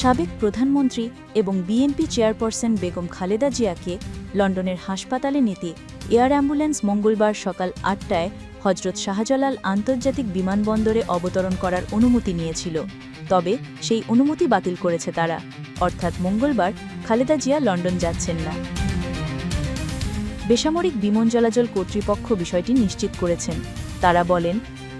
সাবেক প্রধানমন্ত্রী এবং বিএনপি চেয়ারপারসন বেগম খালেদা জিয়াকে লন্ডনের হাসপাতালে নিতে এয়ার অ্যাম্বুলেন্স মঙ্গলবার সকাল আটটায় হজরত শাহজালাল আন্তর্জাতিক বিমানবন্দরে অবতরণ করার অনুমতি নিয়েছিল। তবে সেই অনুমতি বাতিল করেছে তারা। অর্থাৎ মঙ্গলবার খালেদা জিয়া লন্ডন যাচ্ছেন না। বেসামরিক বিমান চলাচল কর্তৃপক্ষ বিষয়টি নিশ্চিত করেছেন। তারা বলেন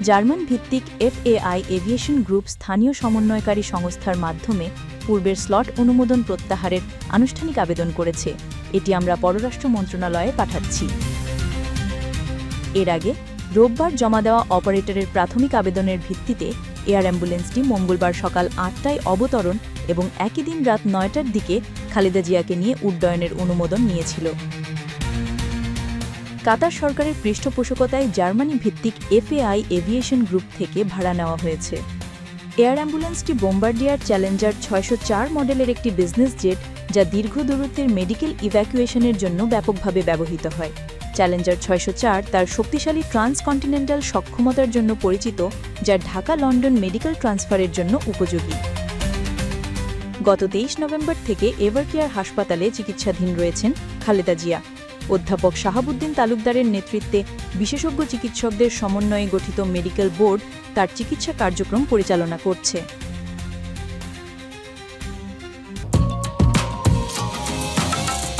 জার্মান ভিত্তিক এফএআই এভিয়েশন গ্রুপ স্থানীয় সমন্বয়কারী সংস্থার মাধ্যমে পূর্বের স্লট অনুমোদন প্রত্যাহারের আনুষ্ঠানিক আবেদন করেছে। এটি আমরা পররাষ্ট্র মন্ত্রণালয়ে পাঠাচ্ছি। এর আগে রোববার জমা দেওয়া অপারেটরের প্রাথমিক আবেদনের ভিত্তিতে এয়ার অ্যাম্বুলেন্সটি মঙ্গলবার সকাল আটটায় অবতরণ এবং একই দিন রাত নয়টার দিকে খালেদা জিয়াকে নিয়ে উড্ডয়নের অনুমোদন নিয়েছিল। কাতার সরকারের পৃষ্ঠপোষকতায় জার্মানি ভিত্তিক এফএআই এভিয়েশন গ্রুপ থেকে ভাড়া নেওয়া হয়েছে। এয়ার অ্যাম্বুলেন্সটি বোম্বার্ডিয়ার চ্যালেঞ্জার ছয়শো চার মডেলের একটি বিজনেস জেট যা দীর্ঘ দূরত্বের মেডিকেল ইভ্যাকুয়েশনের জন্য ব্যাপকভাবে ব্যবহৃত হয়। চ্যালেঞ্জার ছয়শো চার তার শক্তিশালী ট্রান্সকন্টিনেন্টাল সক্ষমতার জন্য পরিচিত, যা ঢাকা লন্ডন মেডিকেল ট্রান্সফারের জন্য উপযোগী। গত তেইশ নভেম্বর থেকে এভারকেয়ার হাসপাতালে চিকিৎসাধীন রয়েছেন খালেদা জিয়া। অধ্যাপক শাহাবুদ্দিন তালুকদারের নেতৃত্বে বিশেষজ্ঞ চিকিৎসকদের সমন্বয়ে গঠিত মেডিকেল বোর্ড তার চিকিৎসা কার্যক্রম পরিচালনা করছে।